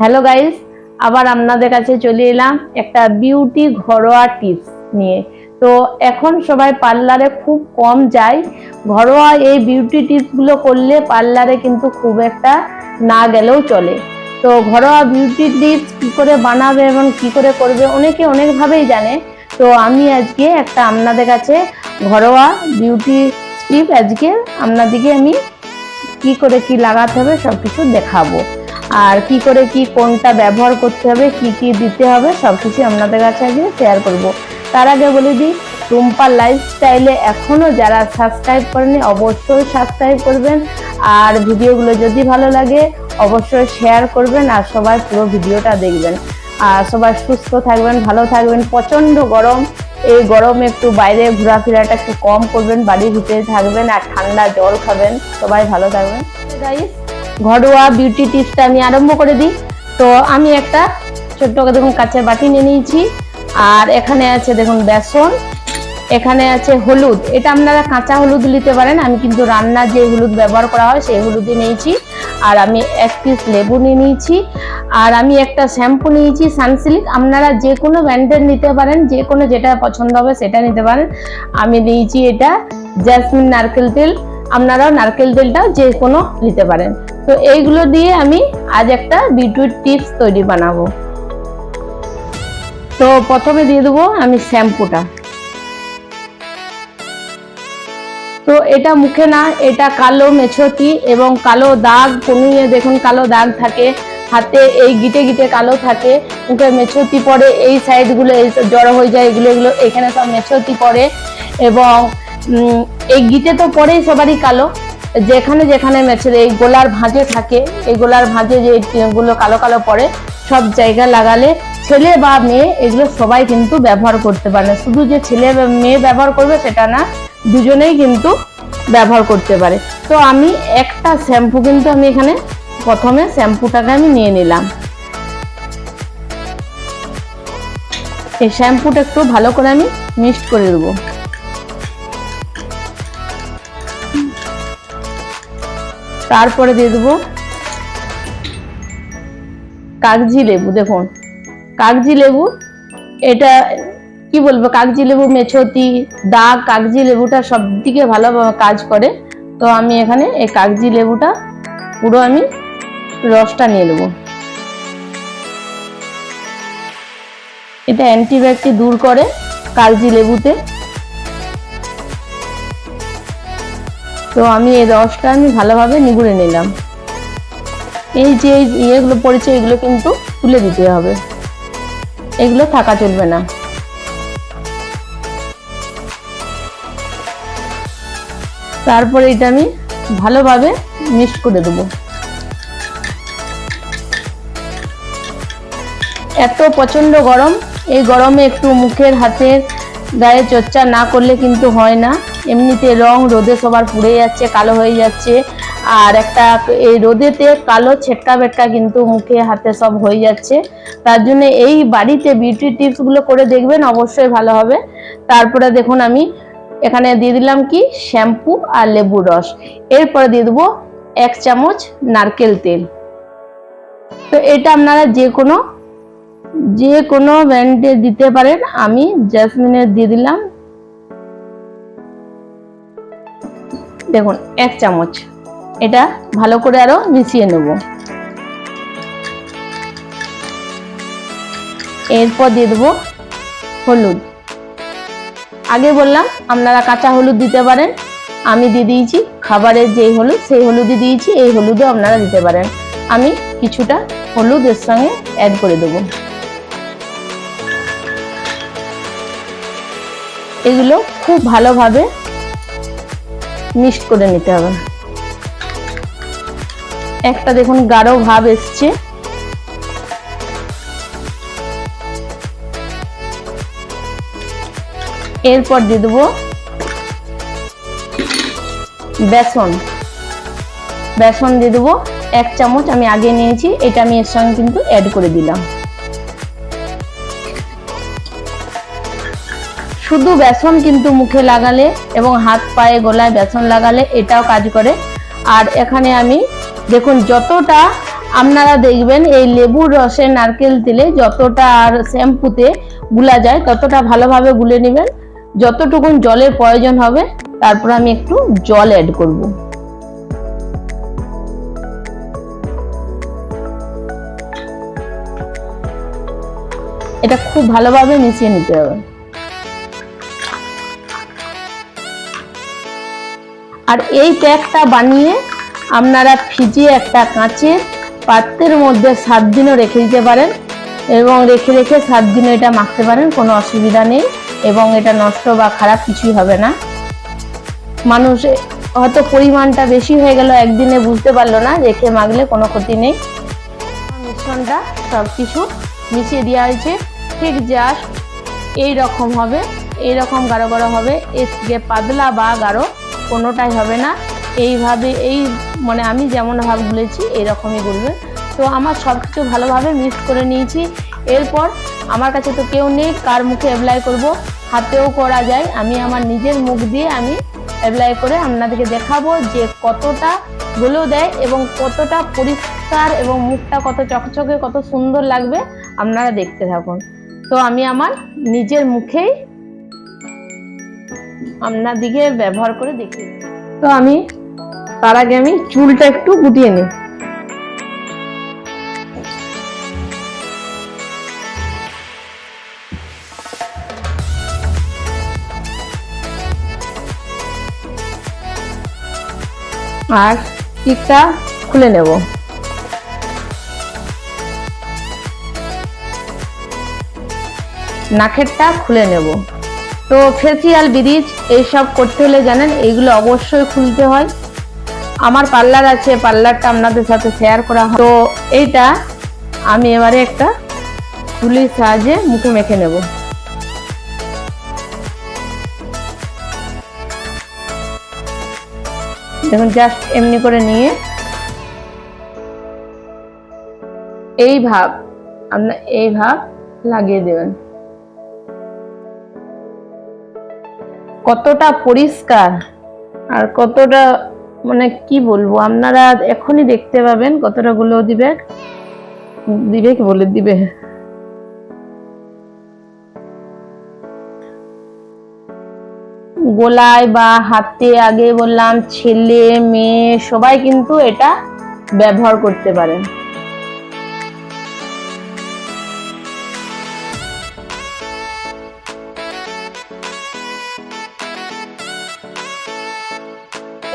Hello guys আবার আপনাদের কাছে চলে এলাম একটা বিউটি ঘরোয়া টিপস নিয়ে। তো এখন সবাই পার্লারে খুব কম যায়। ঘরোয়া এই বিউটি টিপসগুলো করলে পার্লারে কিন্তু খুব একটা না গেলেও চলে। তো ঘরোয়া বিউটি টিপস কি করে বানাবে এবং কি করে করবে অনেকে অনেকভাবেই জানে। তো আমি আজকে একটা আপনাদের কাছে ঘরোয়া বিউটি টিপ আজকে আপনাদেরকে আমি কি করে কি লাগাতে হবে সব কিছু দেখাবো। আর কি করে কি কোনটা ব্যবহার করতে হবে, কি কি দিতে হবে সবকিছু আপনাদের কাছে আজকে শেয়ার করব। তার আগে বলে দিই, রুম্পা লাইফস্টাইলে এখনও যারা সাবস্ক্রাইব করেনি, অবশ্যই সাবস্ক্রাইব করবেন। আর ভিডিওগুলো যদি ভালো লাগে, অবশ্যই শেয়ার করবেন আর সবাই পুরো ভিডিওটা দেখবেন। আর সবাই সুস্থ থাকবেন, ভালো থাকবেন প্রচণ্ড গরম। এই গরমে একটু বাইরে ঘোরাফেরাটা একটু কম করবেন, বাড়ির ভিতরে থাকবেন আর ঠান্ডা জল খাবেন। সবাই ভালো থাকবেন। গাইস ঘরোয়া বিউটি টিপসটা আমি আরম্ভ করে দিই। তো আমি একটা ছোট্ট দেখুন কাঁচের বাটি নিয়ে নিয়েছি। আর এখানে আছে দেখুন বেসন, এখানে আছে হলুদ। এটা আপনারা কাঁচা হলুদ নিতে পারেন। আমি কিন্তু রান্নার যে হলুদ ব্যবহার করা হয়, সেই হলুদই নিয়েছি। আর আমি এক পিস লেবু নিয়ে নিয়েছি। আর আমি একটা শ্যাম্পু নিয়েছি সানসিল্ক আপনারা যে কোনো ব্র্যান্ডের নিতে পারেন, যে কোনো যেটা পছন্দ হবে সেটা নিতে পারেন। আমি নিয়েছি এটা জেসমিন নারকেল তেল। আপনারাও নারকেল তেলটাও যে কোনো নিতে পারেন। তো এইগুলো দিয়ে আমি আজ একটা বিউটি টিপস তৈরি বানাবো। তো প্রথমে দিয়ে দেবো আমি শ্যাম্পুটা। তো এটা মুখে না, এটা কালো মেছতি এবং কালো দাগ কমিয়ে দেখুন কালো দাগ থাকে, হাতে এই গিটে গিটে কালো থাকে, মুখে মেছতি পড়ে, এই সাইডগুলো এই জড়ো হয়ে যায়, এগুলো এগুলো, এখানে সব মেছতি পড়ে এবং এই গিটে তো পড়েই সবারই কালো যেখানে যেখানে মেছে এই গোলার ভাঁজে থাকে, এই গোলার ভাঁজে যে গুলো কালো কালো পড়ে, সব জায়গা লাগালে ছেলে বা মেয়ে এগুলো সবাই কিন্তু ব্যবহার করতে পারে শুধু যে ছেলে মেয়ে ব্যবহার করবে সেটা না, দুজনেই কিন্তু ব্যবহার করতে পারে। তো আমি একটা শ্যাম্পু কিন্তু আমি এখানে প্রথমে শ্যাম্পুটাকে আমি নিয়ে নিলাম। এই শ্যাম্পুটা একটু ভালো করে আমি মিক্সড করে দেবো। তারপরে দিয়ে দেবো কাগজি লেবু, দেখুন। কাগজি লেবু, এটা কি বলব, কাগজি লেবু মেছতি দাগ, কাগজি লেবুটা সব দিকে ভালো কাজ করে। তো আমি এখানে এই কাগজি লেবুটা পুরো আমি রসটা নিয়ে নেব। এটা অ্যান্টিবায়োটিক দূর করে কাগজি লেবুতে। তো আমি এই রসটা আমি ভালোভাবে নিগুড়ে নিলাম। এই যে ইয়েগুলো পড়েছে, এগুলো কিন্তু তুলে দিতে হবে। এগুলো থাকা চলবে না। তারপরে এটা আমি ভালোভাবে মিক্স করে দেবো। এত প্রচণ্ড গরম, এই গরমে একটু মুখের, হাতের, গায়ে চর্চা না করলে কিন্তু হয় না। এমনিতে রং রোদে সবার পুড়ে যাচ্ছে, কালো হয়ে যাচ্ছে। আর একটা এই রোদেতে কালো ছেটকা বেটকা কিন্তু মুখে, হাতে সব হয়ে যাচ্ছে। তার জন্য এই বাড়িতে বিউটি টিপসগুলো করে দেখবেন, অবশ্যই ভালো হবে। তারপরে দেখুন আমি এখানে দিয়ে দিলাম কি? শ্যাম্পু আর লেবুর রস। এরপরে দিয়ে দেবো এক চামচ নারকেল তেল। তো এটা আপনারা যে কোনো যে কোনো ব্র্যান্ডে দিতে পারেন। আমি জাসমিনের দিয়ে দিলাম। দেখুন, এক চামচ। এটা ভালো করে আরও মিশিয়ে নেব। এরপর দিয়ে দেবো হলুদ। আগে বললাম, আপনারা কাঁচা হলুদ দিতে পারেন। আমি দিয়ে দিয়েছি খাবারের যেই হলুদ, সেই হলুদই দিয়েছি, এই হলুদও আপনারা দিতে পারেন। আমি কিছুটা হলুদ এর সঙ্গে অ্যাড করে দেবো। এগুলো খুব ভালোভাবে মিক্সড করে নিতে হবে। একটা দেখুন গাঢ় ভাব এসছে। এরপর দিয়ে দেবো বেসন। বেসন দিয়ে দেবো এক চামচ, আমি আগে নিয়েছি, এটা আমি এর সঙ্গে কিন্তু অ্যাড করে দিলাম। শুধু বেসন কিন্তু মুখে লাগালে এবং হাত পায়ে গলায় বেসন লাগালে এটাও কাজ করে। আর এখানে আমি দেখুন যতটা আপনারা দেখবেন এই লেবুর রসে নারকেল তেলে যতটা আর শ্যাম্পুতে গুলা যায়, ততটা ভালোভাবে গুলে নেবেন। যতটুকুন জলের প্রয়োজন হবে, তারপর আমি একটু জল অ্যাড করব। এটা খুব ভালোভাবে মিশিয়ে নিতে হবে। আর এই প্যাকটা বানিয়ে আপনারা ফ্রিজে একটা কাঁচের পাত্রের মধ্যে সাত দিনও রেখে দিতে পারেন এবং রেখে রেখে সাত দিনও এটা মাখতে পারেন, কোনো অসুবিধা নেই এবং এটা নষ্ট বা খারাপ কিছুই হবে না। মানুষ হয়তো পরিমাণটা বেশি হয়ে গেল একদিনে বুঝতে পারল না রেখে মাখলে কোনো ক্ষতি নেই। মিশ্রণটা সব কিছু মিশিয়ে দেওয়া হয়েছে। ঠিক জাস্ট এই রকম হবে এই রকম গাঢ় গাঢ় হবে, এর থেকে পাতলা বা গাঢ় কোনোটাই হবে না। এইভাবে, এই মানে আমি যেমন ভাব গুলেছি এরকমই গুলবে তো আমার সব কিছু ভালোভাবে মিক্স করে নিয়েছি। এরপর আমার কাছে তো কেউ নেই, কার মুখে অ্যাপ্লাই করব, হাতেও করা যায়। আমি আমার নিজের মুখ দিয়ে আমি অ্যাপ্লাই করে আপনাদেরকে দেখাবো যে কতটা গুলো দেয় এবং কতটা পরিষ্কার এবং মুখটা কত চকচকে, কত সুন্দর লাগবে, আপনারা দেখতে থাকুন। তো আমি আমার নিজের মুখেই আপনাদিকে ব্যবহার করে দেখি। তো আমি, তার আগে আমি চুলটা একটু গুটিয়ে নিই। আর টিকটা খুলে নেব। নাকেরটা খুলে নেব। তো ফেসিয়াল ব্রিজ, এইসব করতে হলে জানেন, এইগুলো অবশ্যই খুলতে হয়। আমার পার্লার আছে, পার্লারটা আপনাদের সাথে শেয়ার করা হয়। তো এইটা আমি এবারে একটা তুলির সাহায্যে মুখে মেখে নেব। দেখুন জাস্ট এমনি করে নিয়ে এই ভাব আপনার এই ভাব লাগিয়ে দেবেন। কতটা পরিষ্কার আর কতটা মানে কি বলব, আপনারা এখনই দেখতে পাবেন কতটা গুলো দিবে। দিবে কি বলে দিবে? গোলায় বা হাতে আগে বললাম, ছেলে, মেয়ে, সবাই কিন্তু এটা ব্যবহার করতে পারেন।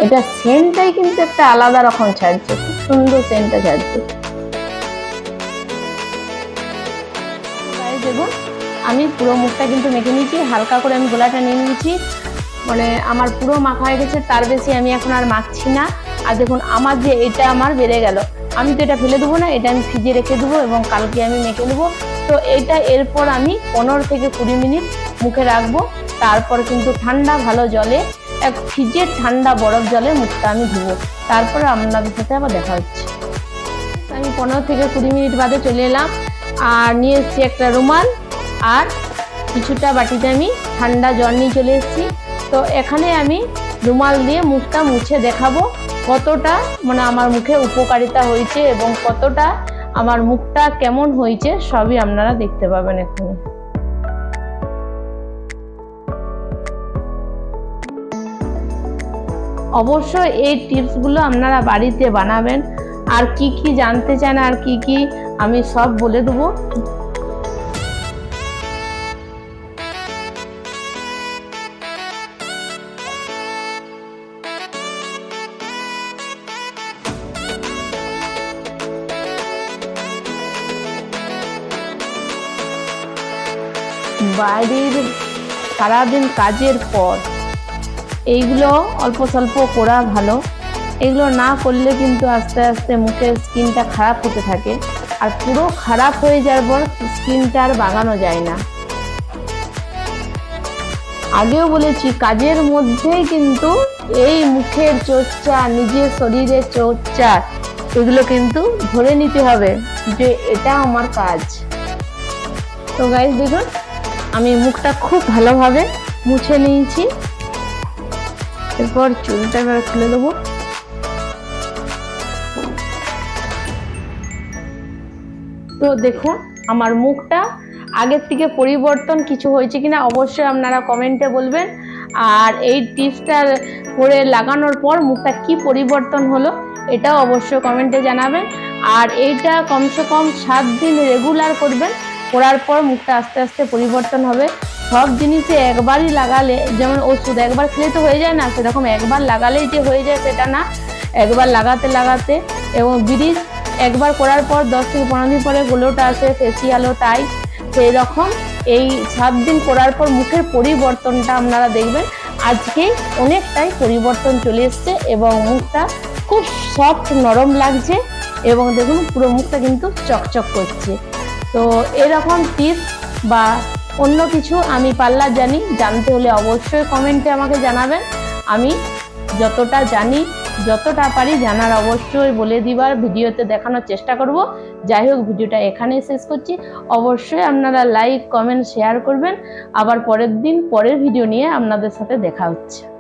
এটা সেন্টটাই কিন্তু একটা আলাদা রকম ছাড়ছে, খুব সুন্দর সেন্টটা ছাড়ছে। দেখুন আমি পুরো মুখটা কিন্তু মেখে নিয়েছি, হালকা করে আমি গোলাটা নিয়ে নিয়েছি। মানে আমার পুরো মাখা হয়ে গেছে, তার বেশি আমি এখন আর মাখছি না। আর দেখুন, আমার যে এটা আমার বেড়ে গেল। আমি তো এটা ফেলে দেবো না, এটা আমি ফ্রিজে রেখে দেবো এবং কালকে আমি মেখে দেবো তো এটা এরপর আমি পনেরো থেকে কুড়ি মিনিট মুখে রাখব। তারপর কিন্তু ঠান্ডা, ভালো জলে এক ফ্রিজের ঠান্ডা বরফ জলে মুখটা আমি ধুবো। তারপরে আপনাদের সাথে আবার দেখা হচ্ছে। আমি পনেরো থেকে কুড়ি মিনিট বাদে চলে এলাম। আর নিয়ে এসেছি একটা রুমাল। আর কিছুটা বাটিতে আমি ঠান্ডা জল নিয়ে চলে এসেছি। তো এখানে আমি রুমাল দিয়ে মুখটা মুছে দেখাবো কতটা মানে আমার মুখে উপকারিতা হয়েছে এবং কতটা আমার মুখটা কেমন হয়েছে সবই আপনারা দেখতে পাবেন এখানে। অবশ্যই এই টিপসগুলো আপনারা বাড়িতে বানাবেন। আর কি কি জানতে চান আর কি কি আমি সব বলে দেবো। বাইরের সারাদিন কাজের পর এইগুলো অল্প স্বল্প করা ভালো। এগুলো না করলে কিন্তু আস্তে আস্তে মুখের স্কিনটা খারাপ হতে থাকে। আর পুরো খারাপ হয়ে যাওয়ার পর স্কিনটা আর বাগানো যায় না। আগেও বলেছি, কাজের মধ্যেই কিন্তু এই মুখের চর্চা, নিজের শরীরের চর্চা, এগুলো কিন্তু ধরে নিতে হবে যে এটা আমার কাজ। তো গাইজ দেখুন, আমি মুখটা খুব ভালোভাবে মুছে নিয়েছি। এরপর চুলটা এবার খুলে দেবো তো দেখুন, আমার মুখটা আগের থেকে পরিবর্তন কিছু হয়েছে কিনা অবশ্যই আপনারা কমেন্টে বলবেন। আর এই টিপসটা করে লাগানোর পর মুখটা কি পরিবর্তন হলো এটাও অবশ্যই কমেন্টে জানাবেন। আর এইটা কমসে কম সাত দিন রেগুলার করবেন। করার পর মুখটা আস্তে আস্তে পরিবর্তন হবে। সব জিনিসে একবারই লাগালে, যেমন ওষুধ একবার খেলে তো হয়ে যায় না, সেরকম একবার লাগালেই যে হয়ে যায় সেটা না। একবার লাগাতে লাগাতে এবং ব্রিজ একবার করার পর দশ থেকে পনেরো দিন পরে গ্লোটা আসে ফেসিয়ালও তাই। সেই রকম এই সাত দিন করার পর মুখের পরিবর্তনটা আপনারা দেখবেন। আজকেই অনেকটাই পরিবর্তন চলে এসছে এবং মুখটা খুব সফট নরম লাগছে এবং দেখুন পুরো মুখটা কিন্তু চকচক করছে। তো এরকম টিপস বা অন্য কিছু আমি পার্লার জানি, জানতে হলে অবশ্যই কমেন্টে আমাকে জানাবেন। আমি যতটা জানি, যতটা পারি জানার অবশ্যই বলে দিবার ভিডিওতে দেখানোর চেষ্টা করব। যাই হোক, ভিডিওটা এখানেই শেষ করছি। অবশ্যই আপনারা লাইক কমেন্ট শেয়ার করবেন। আবার পরের দিন পরের ভিডিও নিয়ে আপনাদের সাথে দেখা হচ্ছে।